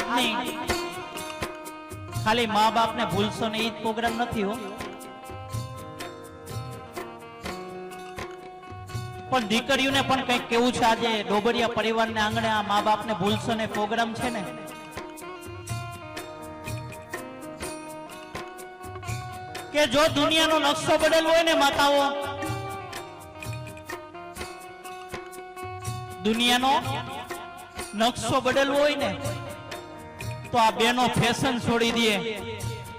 આજની ખાલી મા બાપને ભૂલશો ને એ પ્રોગ્રામ નથી હો. પણ દીકરીઓને પણ કંઈક કેવું છે આજે ડોબરિયા પરિવારને આંગણે આ મા બાપને ભૂલશો ને પ્રોગ્રામ છે ને? કે જો દુનિયાનો નકશો બદલવો હોય ને માતાઓ, દુનિયાનો નકશો બદલવો હોય ને તો આ બેનો ફેશન છોડી દે.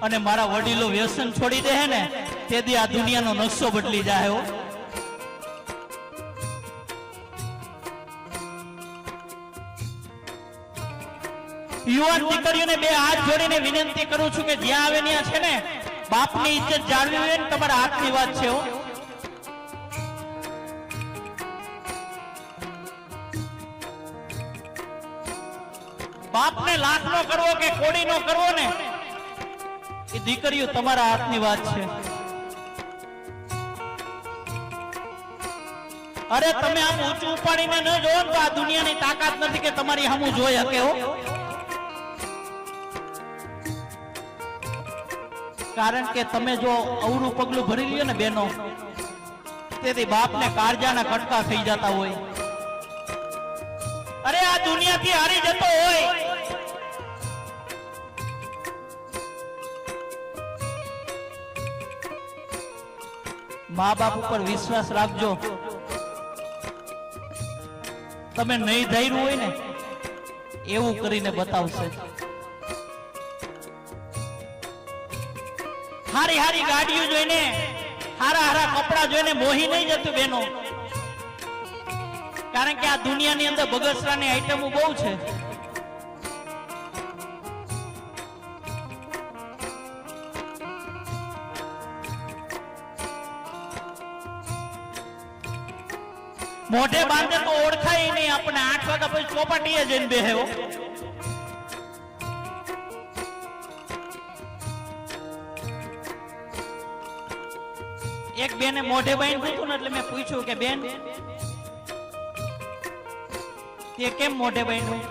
અને મારા વડીલો વ્યસન છોડી દે ને, તેથી આ દુનિયાનો નકશો બદલી જાય હો. યુવાન દીકરીઓને બે હાથ જોડીને વિનંતી કરું છું કે જ્યાં આવે ત્યાં છે ને, બાપની ઇજ્જત જાળવી હોય ને, તમારા હાથની વાત છે હો. બાપને લાખ નો કરવો કે કોડી નો કરવો ને? એ દીકરીઓ તમારા હાથની વાત છે. અરે તમે આમ ઊંચું ઉપાડીને ન જોવો તો આ દુનિયાની તાકાત નથી કે તમારી સામું જોઈ શકે હો. કારણ કે તમે જો અવરું પગલું ભરી લ્યો ને બેનો, તેથી બાપને કાળજાના કટકા થઈ જતા હોય. અરે આ દુનિયાથી હારી જતો હોય. મા બાપ ઉપર વિશ્વાસ રાખજો. તમે નહીં ધૈર્યું હોય ને, એવું કરીને બતાવશે. હારી હારી ગાડીઓ જોઈને, હારા હારા કપડા જોઈને મોહી નહીં જતું બેનો. કારણ કે આ દુનિયાની અંદર બગસરાની આઈટમો બહુ છે. મોઢે બાંધે તો ઓળખાય નહીં. આપણે આઠ વાગ્યા પછી ચોપાટીએ જઈને બેહ્યો. એક બેને મોઢે બાંધ્યું હતું ને એટલે મેં પૂછ્યું કે, બેન, તે કેમ મોઢે બાંધ્યું?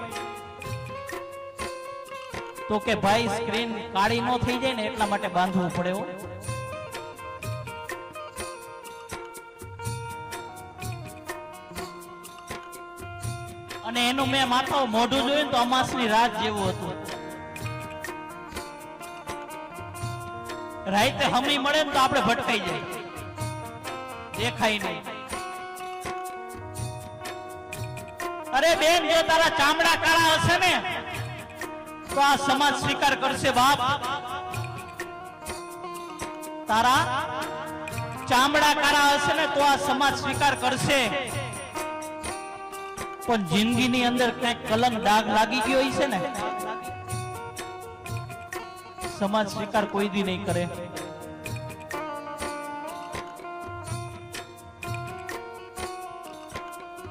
તો કે, ભાઈ, સ્ક્રીન કાળી નો થઈ જાય ને એટલા માટે બાંધવું પડે અને એનું મેં માથા મોઢું જોયું તો અમાસની રાત જેવું હતું. રાતે હમી મળે ને તો આપણે ભટકાઈ જાય. દેખાય નહીં. અરે બેન, જો તારા ચામડા કાળા હશે ને, તો આ સમાજ સ્વીકાર કરશે બાપ. તારા ચામડા કાળા હશે ને તો આ સમાજ સ્વીકાર કરશે. પણ જિંદગીની અંદર કંઈક કલંક ડાઘ લાગી ગયો છે ને? સમાજ સ્વીકાર કોઈ દી નહીં કરે.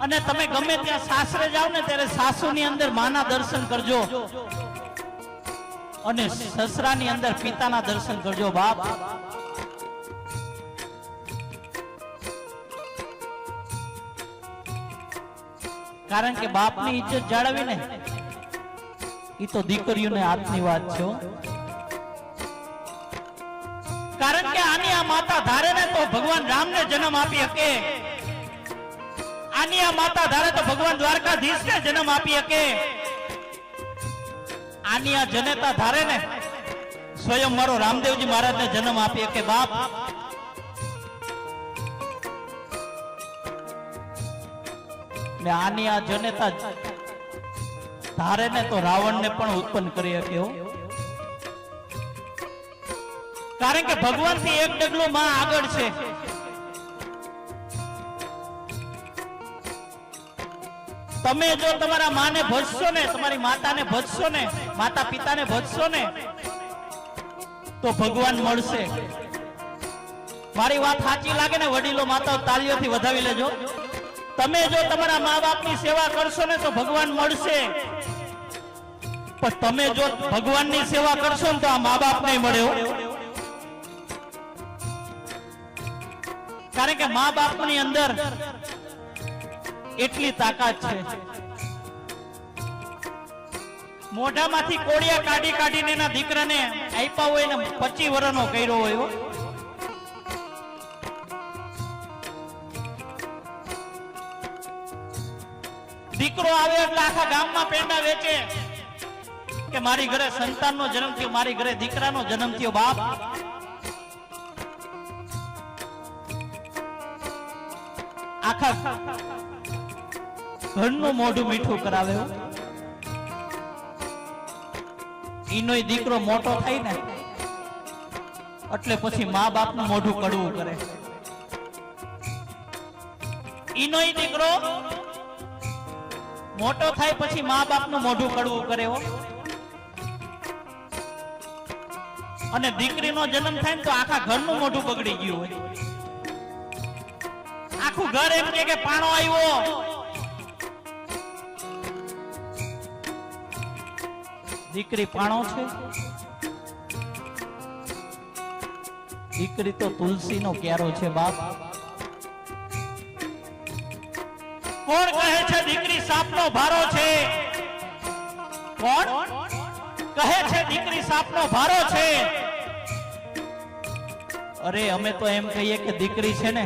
અને તમે ગમે ત્યાં સાસરે જાઓ ને, ત્યારે સાસુની અંદર માના દર્શન કરજો. અને સસરા ની અંદર પિતાના દર્શન કરજો બાપ. કારણ કે બાપની ઇજ્જત જાળવી ને એ તો દીકરીઓને હાથની વાત છે કારણ કે આની આ માતા ધારે ને તો ભગવાન રામને જન્મ આપી શકે. આની આ માતા ધારે તો ભગવાન દ્વારકાધીશ ને જન્મ આપી શકે. આની આ જનેતા ધારે ને સ્વયં મારો રામદેવજી મહારાજને જન્મ આપી શકે. બાપ ને આની આ જનતા ધારે ને તો રાવણને પણ ઉત્પન્ન કરી શક્યો કારણ કે ભગવાનથી એક ડગલું માં આગળ છે. તમે જો તમારા માને ભજશો ને, તમારી માતાને ભજશો ને, માતા પિતાને ભજશો ને, તો ભગવાન મળશે. મારી વાત સાચી લાગે ને, વડીલો માતાઓ તાળીઓથી વધાવી લેજો. તમે જો તમારા મા બાપની સેવા કરશો ને તો ભગવાન મળશે. પણ તમે જો ભગવાનની સેવા કરશો ને તો આ મા બાપ નહીં મળ્યો કારણ કે મા બાપની અંદર એટલી તાકાત છે. મોઢામાંથી કોડિયા કાઢી કાઢીને એના દીકરાને આપ્યા હોય ને પચી વર્ષનો કર્યો હોય દીકરો આવે એટલે આખા ગામમાં પેંડા વેચે. કે મારી ઘરે સંતાનનો જન્મ થયો, મારી ઘરે દીકરાનો જન્મ થયો, બાપ. આખા ઘરનું મોઢું મીઠું કરાવે હો. ઈનોય દીકરો મોટો થાય ને, એટલે પછી મા બાપનું મોઢું કડવું કરે. ઈનોય દીકરો મોટો થાય પછી મા બાપનું મોઢું કડવું કરે હો. અને દીકરીનો જન્મ થાય ને તો આખા ઘરનું મોઢું બગડી ગયું હોય. આખું ઘર એમ કે પાણો આવ્યો. દીકરી પાણો છે? દીકરી તો તુલસીનો ક્યારો છે બાપ. કોણ કહે છે દીકરી સાપનો ભારો છે? કોણ? કહે છે દીકરી સાપનો ભારો છે? અરે, અમે તો એમ કહીએ કે દીકરી છે ને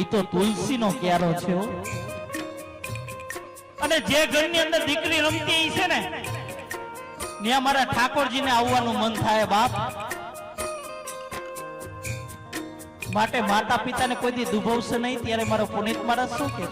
એ તો તુલસીનો ક્યારો છે અને જે ઘરની અંદર દીકરી રમતી એ છે ને, ત્યાં મારા ઠાકોરજીને આવવાનું મન થાય બાપ. માટે માતા પિતાને કોઈ દી દુભવશે નહીં, ત્યારે મારો પુનિત મારા શું કે?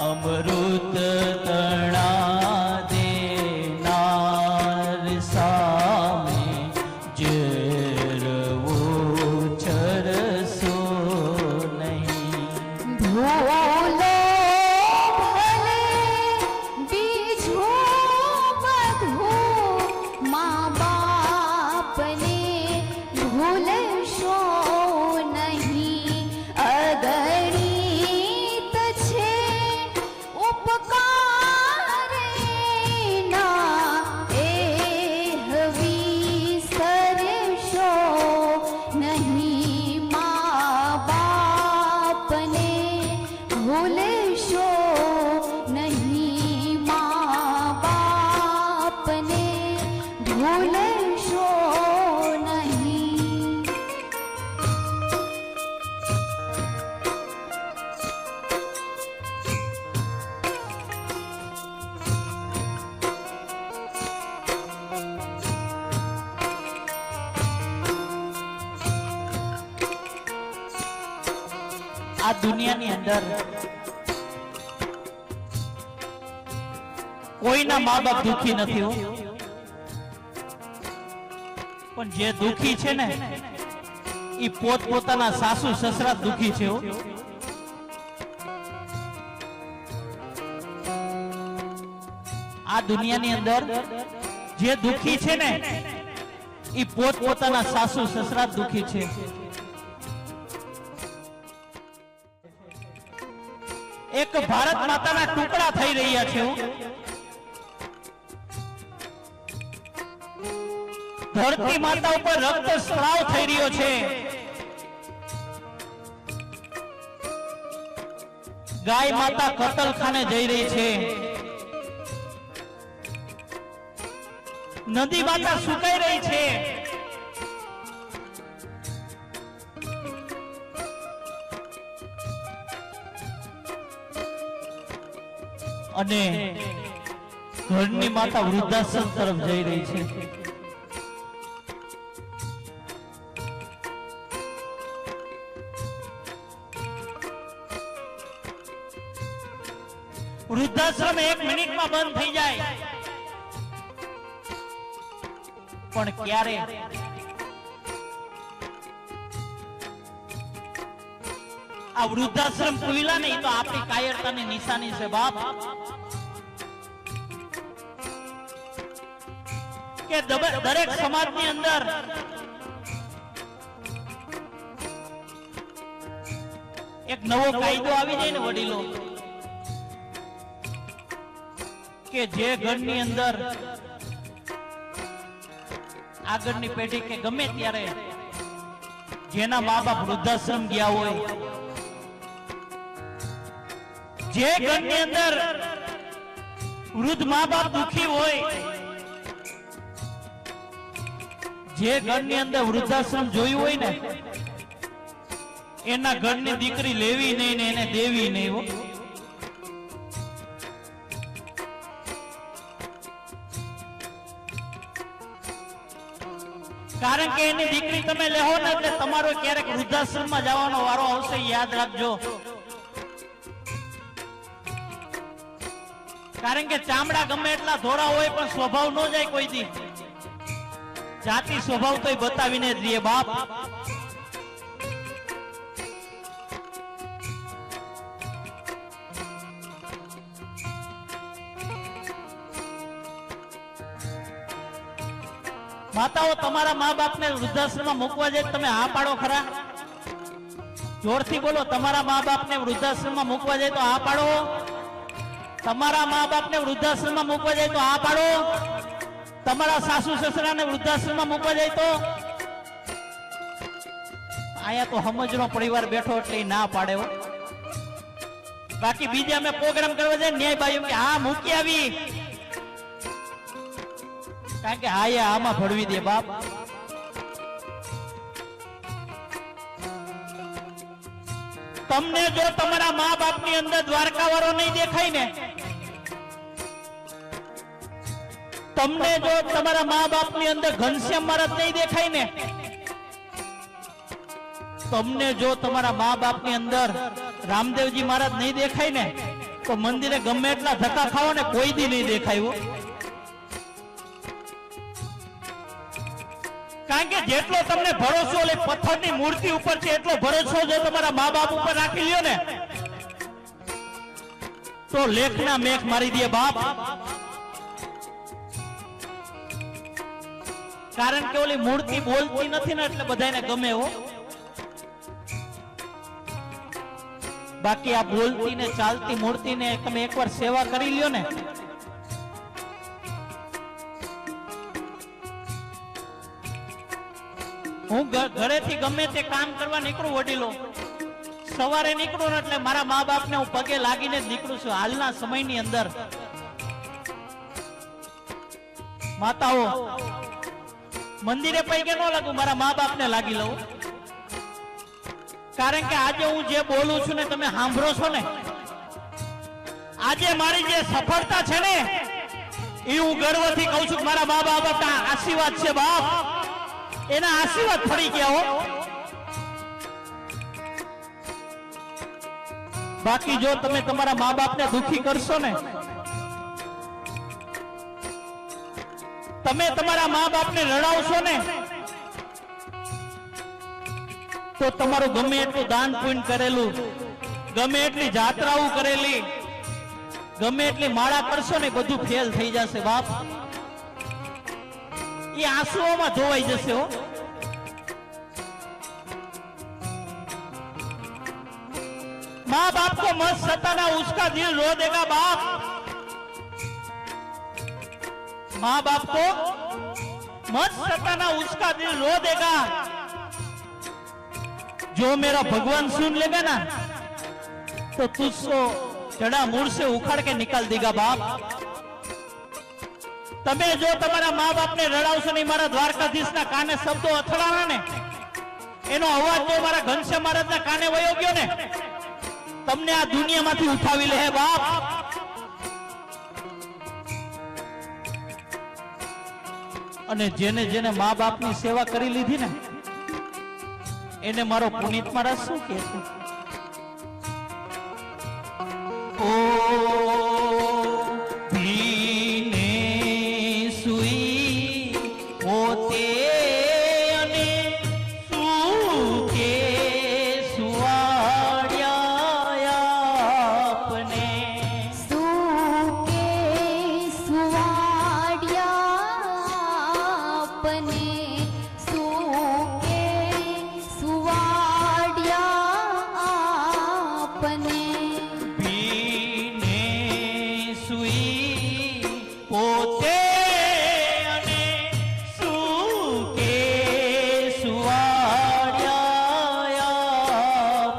અમૃત તણા આ દુનિયાની અંદર કોઈના મા બાપ દુખી નથી હો. પણ જે દુખી છે ને એ પોત પોતાના સાસુ સસરા દુખી છે હો. આ દુનિયાની અંદર જે દુખી છે ને એ પોત પોતાના સાસુ સસરા દુખી છે. એક ભારત માતાના ટુકડા થઈ રહ્યા છે. ધરતી માતા ઉપર રક્ત સ્ત્રાવ થઈ રહ્યો છે. ગાય માતા કતલખાને જઈ રહી છે. નદી માતા સુકાઈ રહી છે. અને ઘરની માતા વૃદ્ધાશ્રમ તરફ જઈ રહી છે. વૃદ્ધાશ્રમ એક મિનિટમાં બંધ થઈ જાય. પણ ક્યારે? આ વૃદ્ધાશ્રમ ખુલ્લા નહીં તો આપણી કાયરતાની નિશાની છે, બાપ. કે દરેક સમાજની અંદર એક નવો કાયદો આવી જાય ને વડીલો કે જે ઘરની અંદર આગળની પેઢી કે ગમે ત્યારે જેના મા બાપ વૃદ્ધાશ્રમ ગયા હોય જે ઘરની અંદર વૃદ્ધ મા બાપ દુખી હોય જે ઘરની અંદર વૃદ્ધાશ્રમ જોયું હોય ને, એના ઘરની દીકરી લેવી નહીં ને એને દેવી નહીં કારણ કે એની દીકરી તમે લેહો ને એટલે તમારો ક્યારેક વૃદ્ધાશ્રમમાં જવાનો વારો આવશે, યાદ રાખજો. કારણ કે ચામડા ગમે એટલા ધોળા હોય પણ સ્વભાવ ન જાય કોઈ દી. જાતિ સ્વભાવ તો બતાવીને જ રહીએ બાપ. માતાઓ, તમારા મા બાપને વૃદ્ધાશ્રમમાં મૂકવા જાય તમે હા પાડો ખરા? જોરથી બોલો, તમારા મા બાપને વૃદ્ધાશ્રમમાં મૂકવા જાય તો હા પાડો? તમારા મા બાપને વૃદ્ધાશ્રમમાં મૂકવા જાય તો હા પાડો? તમારા સાસુ સસરાને વૃદ્ધાશ્રમમાં મૂકવા જાય તો? અહીંયા તો સમજનો પરિવાર બેઠો એટલે ના પાડે બાકી બીજે અમે પ્રોગ્રામ કરવા જાય ન્યાય ભાઈ કે હા, મૂકી આવી. કારણ કે હા આમાં ભળવી દે બાપ. તમને જો તમારા મા બાપની અંદર દ્વારકા વાળો નહીં દેખાય ને તમને જો તમારા મા બાપની અંદર ઘનશ્યામ મહારાજ નહીં દેખાય ને, તમને જો તમારા મા બાપની અંદર રામદેવજી મહારાજ નહીં દેખાય ને, તો મંદિરે ગમે એટલા ધક્કા ખાવો ને કોઈ દી નહીં દેખાય કારણ કે જેટલો તમને ભરોસો પથ્થર પથ્થરની મૂર્તિ ઉપર છે એટલો ભરોસો જો તમારા મા બાપ ઉપર રાખી લ્યો ને, તો લેખના મેઘ મારી દે બાપ. કારણ કે ઓલી મૂર્તિ બોલતી નથી ને એટલે બધાને ગમે હો. બાકી આ બોલતી ને ચાલતી મૂર્તિ ને તમે એકવાર સેવા કરી લ્યો ને. હું ઘરેથી ગમે તે કામ કરવા નીકળું વડીલો. સવારે નીકળું ને એટલે મારા મા બાપને હું પગે લાગીને જ નીકળું છું હાલના સમયની અંદર. માતાઓ મંદિરે પૈકે ન લાગુ, મારા મા બાપને લાગી લઉં. કારણ કે આજે હું જે બોલું છું ને તમે સાંભળો છો ને, આજે મારી જે સફળતા છે ને, એ હું ગર્વથી કહું છું મારા મા બાપના આશીર્વાદ છે બાપ. એના આશીર્વાદ ફરી ગયા હો. બાકી જો તમે તમારા મા બાપને દુખી કરશો ને તમે તમારા મા બાપને રડાવશો ને તો તમારું ગમે એટલું દાન પુણ્ય કરેલું ગમે એટલી જાત્રાઓ કરેલી ગમે એટલી માળા કરશો ને બધું ફેલ થઈ જશે બાપ એ આંસુઓમાં ધોવાઈ જશે હો माँ बाप को मत सताना उसका दिल रो देगा बाप माँ बाप को मत सताना, उसका दिल रो देगा। जो मेरा भगवान सुन लेगा ना, तो तुझको જડા મૂળ સે ઉખાડ કે નિકાલ દીગા બાપ તમે જો તમારા મા બાપને રડાવશો નહીં મારા દ્વારકાધીશના કાને શબ્દો અથડાણા ને એનો અવાજ તો મારા ઘનશ્યામ મહારાજના કાને વયો ગયો ને તમને આ દુનિયામાંથી ઉઠાવી લે બાપ અને જેને જેને મા બાપની સેવા કરી લીધી ને, એને મારો પુનિત મહારાજ શું કે ઓ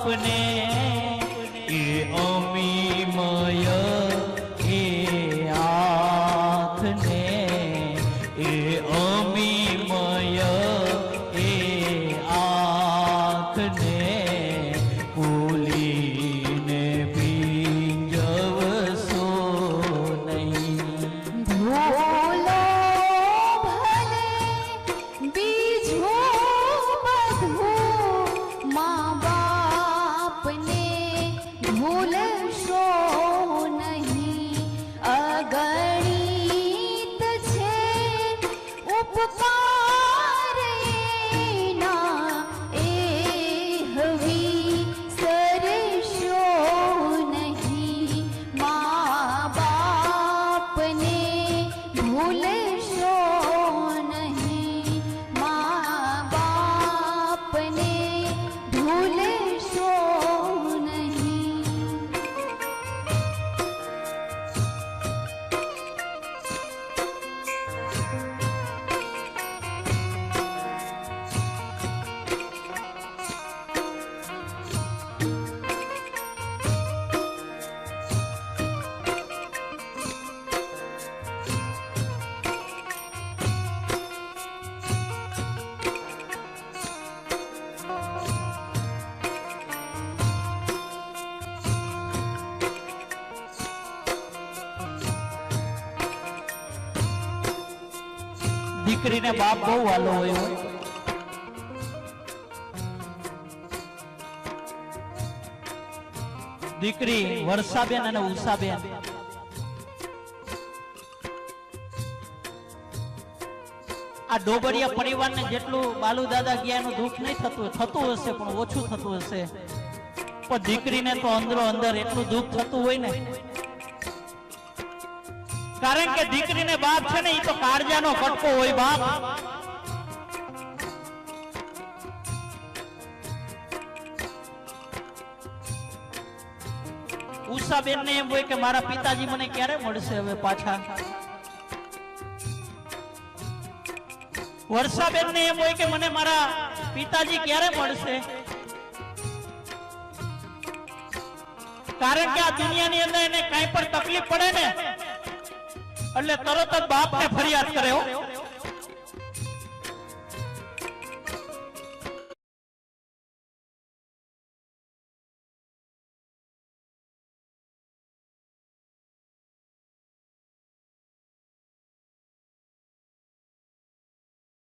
આપને એ અમીમય put. દીકરીને બાપ બહુ વાલો હોય દીકરી વર્ષાબેન અને ઉષાબેન. આ ડોબરિયા પરિવારને જેટલું બાલુ દાદા ગયા એનું દુઃખ નહીં થતું થતું હશે, પણ ઓછું થતું હશે. પણ દીકરીને તો અંદરો અંદર એટલું દુઃખ થતું હોય ને કારણ કે દીકરીને બાપ છે ને એ તો કાળજાનો ફટકો હોય બાપ. ઉષાબેન ને એમ હોય કે મારા પિતાજી મને ક્યારે મળશે હવે પાછા? વર્ષાબેન ને એમ હોય કે મને મારા પિતાજી ક્યારે મળશે? કારણ કે આ દુનિયાની અંદર એને કઈ પણ તકલીફ પડે ને એટલે તરત જ બાપ ને ફરિયાદ કરે હો.